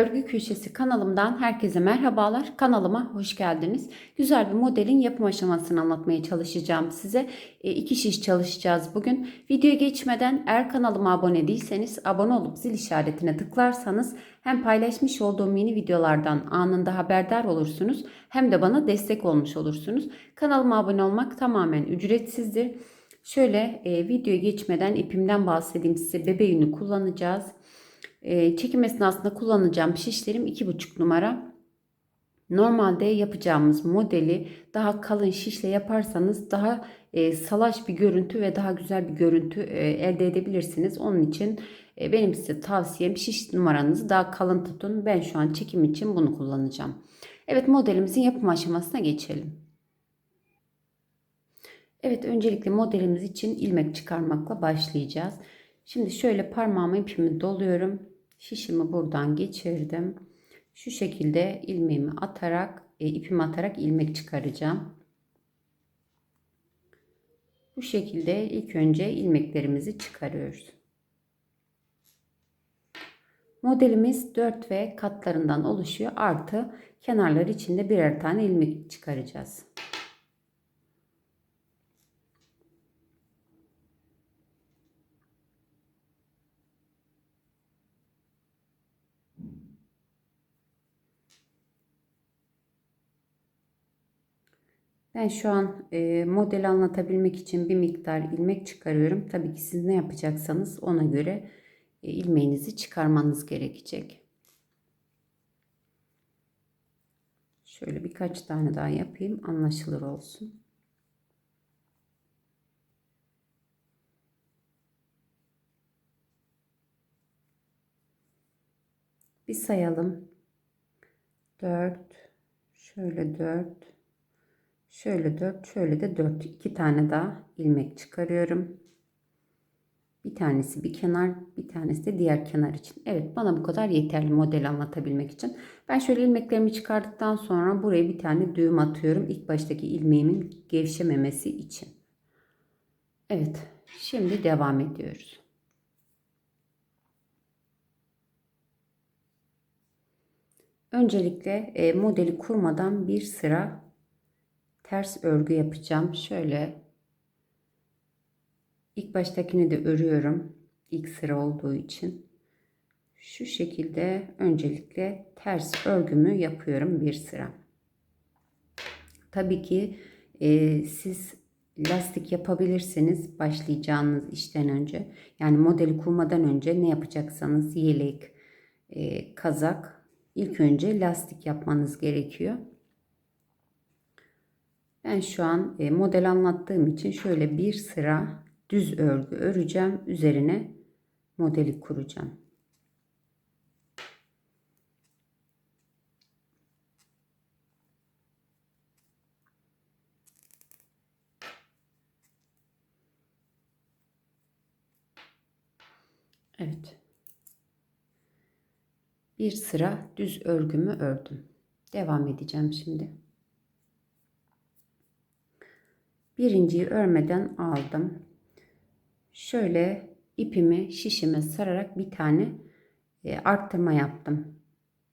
Örgü Köşesi kanalımdan herkese merhabalar. Kanalıma hoş geldiniz. Güzel bir modelin yapım aşamasını anlatmaya çalışacağım size. E, iki şiş çalışacağız bugün. Videoya geçmeden eğer kanalıma abone değilseniz abone olup zil işaretine tıklarsanız hem paylaşmış olduğum yeni videolardan anında haberdar olursunuz hem de bana destek olmuş olursunuz. Kanalıma abone olmak tamamen ücretsizdir. Şöyle e, videoya geçmeden ipimden bahsedeyim size. Bebe yünü kullanacağız. E, çekim esnasında kullanacağım şişlerim 2,5 numara. Normalde yapacağımız modeli daha kalın şişle yaparsanız daha e, salaş bir görüntü ve daha güzel bir görüntü e, elde edebilirsiniz. Onun için e, benim size tavsiyem şiş numaranızı daha kalın tutun. Ben şu an çekim için bunu kullanacağım. Evet modelimizin yapım aşamasına geçelim. Evet öncelikle modelimiz için ilmek çıkarmakla başlayacağız. Şimdi şöyle parmağımı ipimi doluyorum. Şişimi buradan geçirdim. Şu şekilde ilmeğimi atarak, e, ipimi atarak ilmek çıkaracağım. Bu şekilde ilk önce ilmeklerimizi çıkarıyoruz. Modelimiz 4 ve katlarından oluşuyor. Artı kenarlar içinde birer tane ilmek çıkaracağız. Ben şu an e, modeli anlatabilmek için bir miktar ilmek çıkarıyorum. Tabii ki siz ne yapacaksanız ona göre e, ilmeğinizi çıkarmanız gerekecek. Şöyle birkaç tane daha yapayım anlaşılır olsun. Bir sayalım. 4 şöyle 4 Şöyle 4, şöyle de 4. 2 tane daha ilmek çıkarıyorum. Bir tanesi bir kenar, bir tanesi de diğer kenar için. Evet bana bu kadar yeterli model anlatabilmek için. Ben şöyle ilmeklerimi çıkardıktan sonra buraya bir tane düğüm atıyorum. İlk baştaki ilmeğimin gevşememesi için. Evet şimdi devam ediyoruz. Öncelikle e, modeli kurmadan bir sıra ters örgü yapacağım. Şöyle ilk baştakini de örüyorum. İlk sıra olduğu için. Şu şekilde öncelikle ters örgümü yapıyorum bir sıra. Tabii ki e, siz lastik yapabilirsiniz başlayacağınız işten önce. Yani modeli kurmadan önce ne yapacaksanız yelek, e, kazak ilk önce lastik yapmanız gerekiyor. Ben şu an e, model anlattığım için şöyle bir sıra düz örgü öreceğim. Üzerine modeli kuracağım. Evet. Bir sıra düz örgümü ördüm. Devam edeceğim şimdi. Birinciyi örmeden aldım. Şöyle ipimi şişime sararak bir tane e, arttırma yaptım.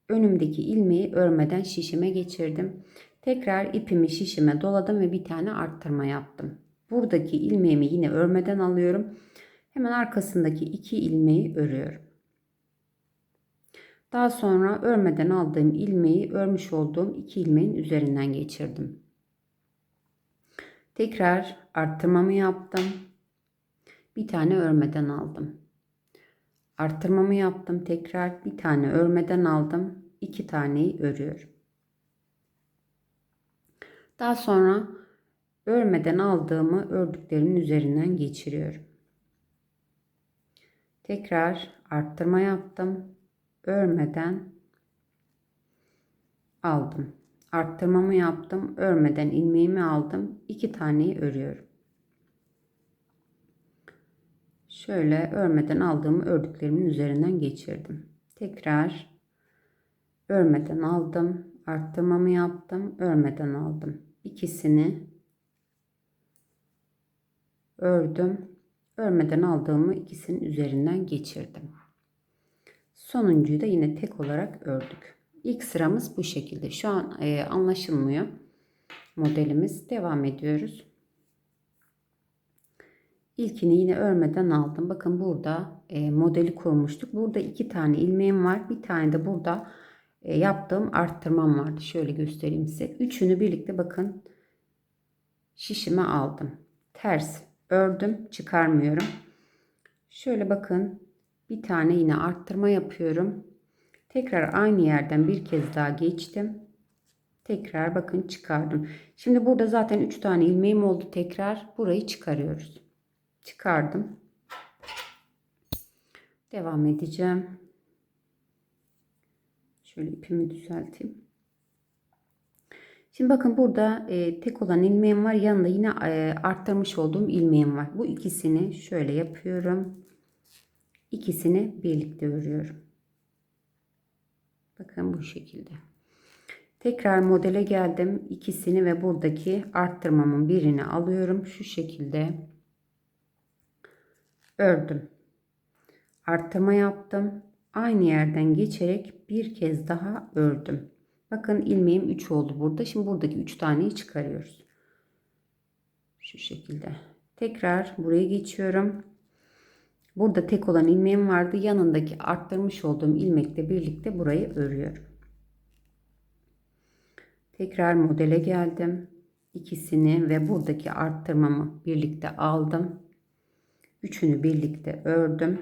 Önümdeki ilmeği örmeden şişime geçirdim. Tekrar ipimi şişime doladım ve bir tane arttırma yaptım. Buradaki ilmeğimi yine örmeden alıyorum. Hemen arkasındaki iki ilmeği örüyorum. Daha sonra örmeden aldığım ilmeği örmüş olduğum iki ilmeğin üzerinden geçirdim. Tekrar arttırmamı yaptım. Bir tane örmeden aldım. Arttırmamı yaptım. Tekrar bir tane örmeden aldım. iki taneyi örüyorum. Daha sonra örmeden aldığımı ördüklerimin üzerinden geçiriyorum. Tekrar arttırma yaptım. Örmeden aldım arttırmamı yaptım. Örmeden ilmeğimi aldım. iki taneyi örüyorum. Şöyle örmeden aldığımı ördüklerimin üzerinden geçirdim. Tekrar örmeden aldım. Arttırmamı yaptım. Örmeden aldım. İkisini ördüm. Örmeden aldığımı ikisinin üzerinden geçirdim. Sonuncuyu da yine tek olarak ördük. İlk sıramız bu şekilde. Şu an e, anlaşılmıyor modelimiz. Devam ediyoruz. İlkini yine örmeden aldım. Bakın burada e, modeli kurmuştuk. Burada iki tane ilmeğim var. Bir tane de burada e, yaptığım arttırmam vardı. Şöyle göstereyim size. Üçünü birlikte bakın şişime aldım. Ters ördüm. Çıkarmıyorum. Şöyle bakın bir tane yine arttırma yapıyorum. Tekrar aynı yerden bir kez daha geçtim. Tekrar bakın çıkardım. Şimdi burada zaten 3 tane ilmeğim oldu. Tekrar burayı çıkarıyoruz. Çıkardım. Devam edeceğim. Şöyle ipimi düzelteyim. Şimdi bakın burada e, tek olan ilmeğim var. Yanında yine e, arttırmış olduğum ilmeğim var. Bu ikisini şöyle yapıyorum. İkisini birlikte örüyorum. Bakın bu şekilde. Tekrar modele geldim. İkisini ve buradaki arttırmamın birini alıyorum. Şu şekilde ördüm. Arttırma yaptım. Aynı yerden geçerek bir kez daha ördüm. Bakın ilmeğim 3 oldu burada. Şimdi buradaki 3 taneyi çıkarıyoruz. Şu şekilde. Tekrar buraya geçiyorum. Burada tek olan ilmeğim vardı. Yanındaki arttırmış olduğum ilmekle birlikte burayı örüyorum. Tekrar modele geldim. İkisini ve buradaki arttırmamı birlikte aldım. Üçünü birlikte ördüm.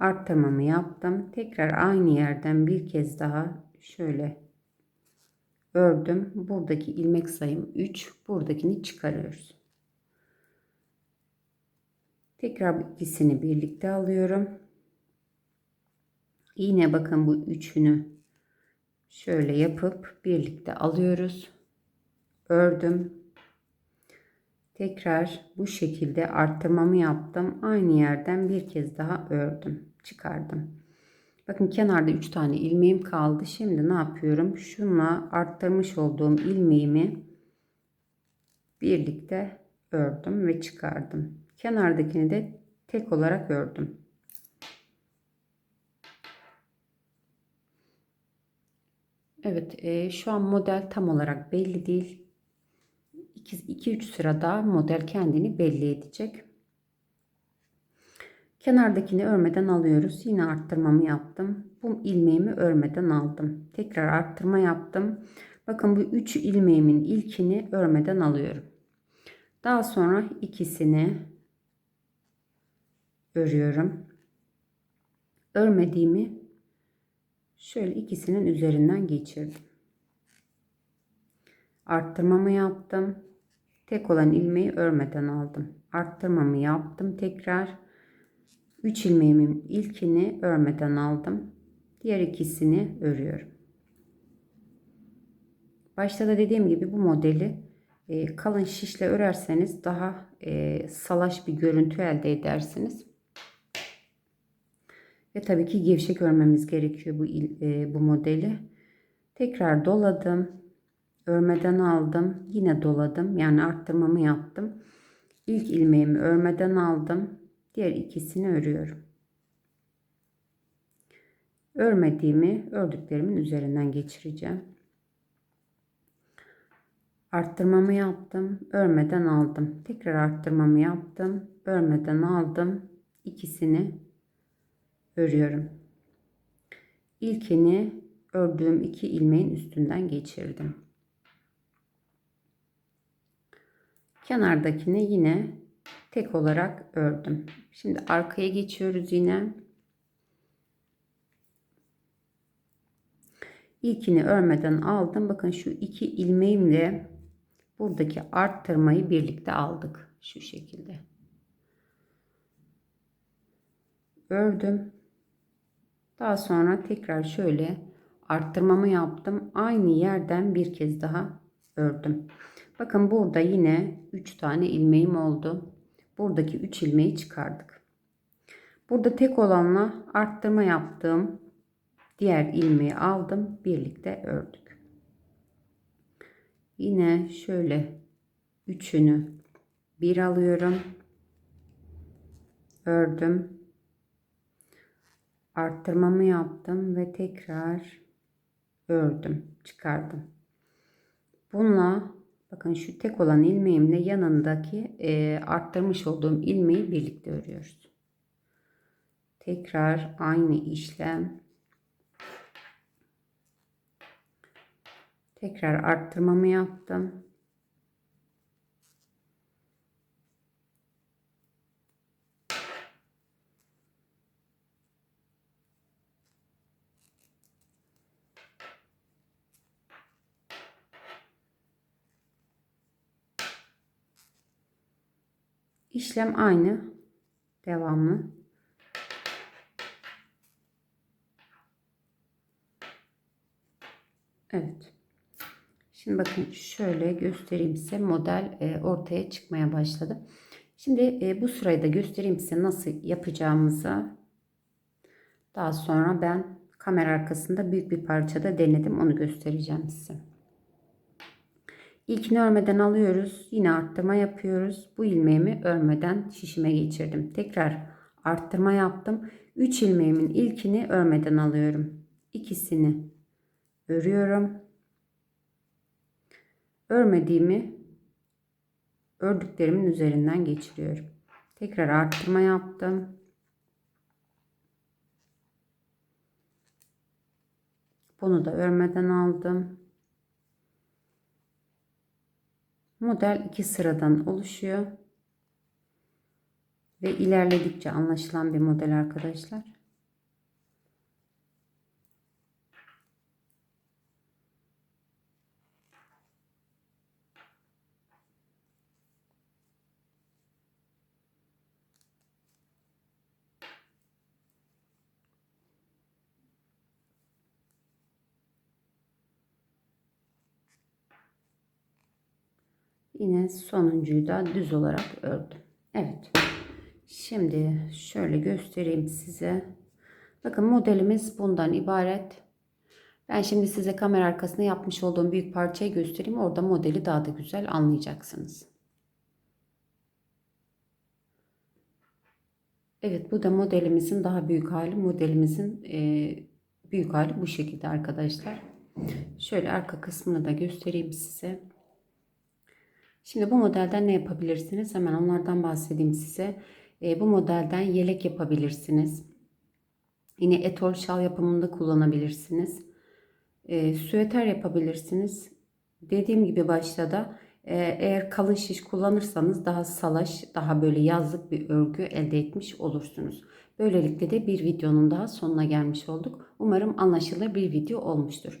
Arttırmamı yaptım. Tekrar aynı yerden bir kez daha şöyle ördüm. Buradaki ilmek sayım 3. Buradakini çıkarıyoruz. Tekrar bu ikisini birlikte alıyorum. Yine bakın bu üçünü şöyle yapıp birlikte alıyoruz. Ördüm. Tekrar bu şekilde arttırmamı yaptım. Aynı yerden bir kez daha ördüm. Çıkardım. Bakın kenarda 3 tane ilmeğim kaldı. Şimdi ne yapıyorum? Şunla arttırmış olduğum ilmeğimi birlikte ördüm ve çıkardım. Kenardakini de tek olarak ördüm. Evet, e, şu an model tam olarak belli değil. 2-3 sırada model kendini belli edecek. Kenardakini örmeden alıyoruz. Yine arttırmamı yaptım. Bu ilmeğimi örmeden aldım. Tekrar arttırma yaptım. Bakın bu 3 ilmeğimin ilkini örmeden alıyorum. Daha sonra ikisini örüyorum. Örmediğimi şöyle ikisinin üzerinden geçirdim. Arttırmamı yaptım. Tek olan ilmeği örmeden aldım. Arttırmamı yaptım tekrar. 3 ilmeğimin ilkini örmeden aldım. Diğer ikisini örüyorum. Başta da dediğim gibi bu modeli e, kalın şişle örerseniz daha e, salaş bir görüntü elde edersiniz. Ve tabii ki gevşek örmemiz gerekiyor bu, e, bu modeli. Tekrar doladım. Örmeden aldım. Yine doladım. Yani arttırmamı yaptım. İlk ilmeğimi örmeden aldım. Diğer ikisini örüyorum. Örmediğimi ördüklerimin üzerinden geçireceğim. Arttırmamı yaptım. Örmeden aldım. Tekrar arttırmamı yaptım. Örmeden aldım. İkisini örüyorum. İlkini ördüğüm iki ilmeğin üstünden geçirdim. Kenardakini yine tek olarak ördüm. Şimdi arkaya geçiyoruz yine. İlkini örmeden aldım. Bakın şu iki ilmeğimle buradaki arttırmayı birlikte aldık. Şu şekilde. Ördüm. Daha sonra tekrar şöyle arttırmamı yaptım. Aynı yerden bir kez daha ördüm. Bakın burada yine 3 tane ilmeğim oldu. Buradaki 3 ilmeği çıkardık. Burada tek olanla arttırma yaptığım diğer ilmeği aldım. Birlikte ördük. Yine şöyle üçünü bir alıyorum. Ördüm. Arttırmamı yaptım ve tekrar ördüm, çıkardım. Bununla bakın şu tek olan ilmeğimle yanındaki e, arttırmış olduğum ilmeği birlikte örüyoruz. Tekrar aynı işlem. Tekrar arttırmamı yaptım. İşlem aynı. Devamlı. Evet. Şimdi bakın şöyle göstereyim size model e, ortaya çıkmaya başladı. Şimdi e, bu sırayı da göstereyim size nasıl yapacağımızı. Daha sonra ben kamera arkasında büyük bir parçada denedim. Onu göstereceğim size. İlkini örmeden alıyoruz. Yine arttırma yapıyoruz. Bu ilmeğimi örmeden şişime geçirdim. Tekrar arttırma yaptım. 3 ilmeğimin ilkini örmeden alıyorum. İkisini örüyorum. Örmediğimi ördüklerimin üzerinden geçiriyorum. Tekrar arttırma yaptım. Bunu da örmeden aldım. Model iki sıradan oluşuyor. Ve ilerledikçe anlaşılan bir model arkadaşlar. Yine sonuncuyu da düz olarak ördüm. Evet. Şimdi şöyle göstereyim size. Bakın modelimiz bundan ibaret. Ben şimdi size kamera arkasında yapmış olduğum büyük parçayı göstereyim. Orada modeli daha da güzel anlayacaksınız. Evet bu da modelimizin daha büyük hali. Modelimizin e, büyük hali bu şekilde arkadaşlar. Şöyle arka kısmını da göstereyim size. Şimdi bu modelden ne yapabilirsiniz? Hemen onlardan bahsedeyim size. E, bu modelden yelek yapabilirsiniz. Yine etol şal yapımında kullanabilirsiniz. E, süeter yapabilirsiniz. Dediğim gibi başta da e, eğer kalın şiş kullanırsanız daha salaş, daha böyle yazlık bir örgü elde etmiş olursunuz. Böylelikle de bir videonun daha sonuna gelmiş olduk. Umarım anlaşılır bir video olmuştur.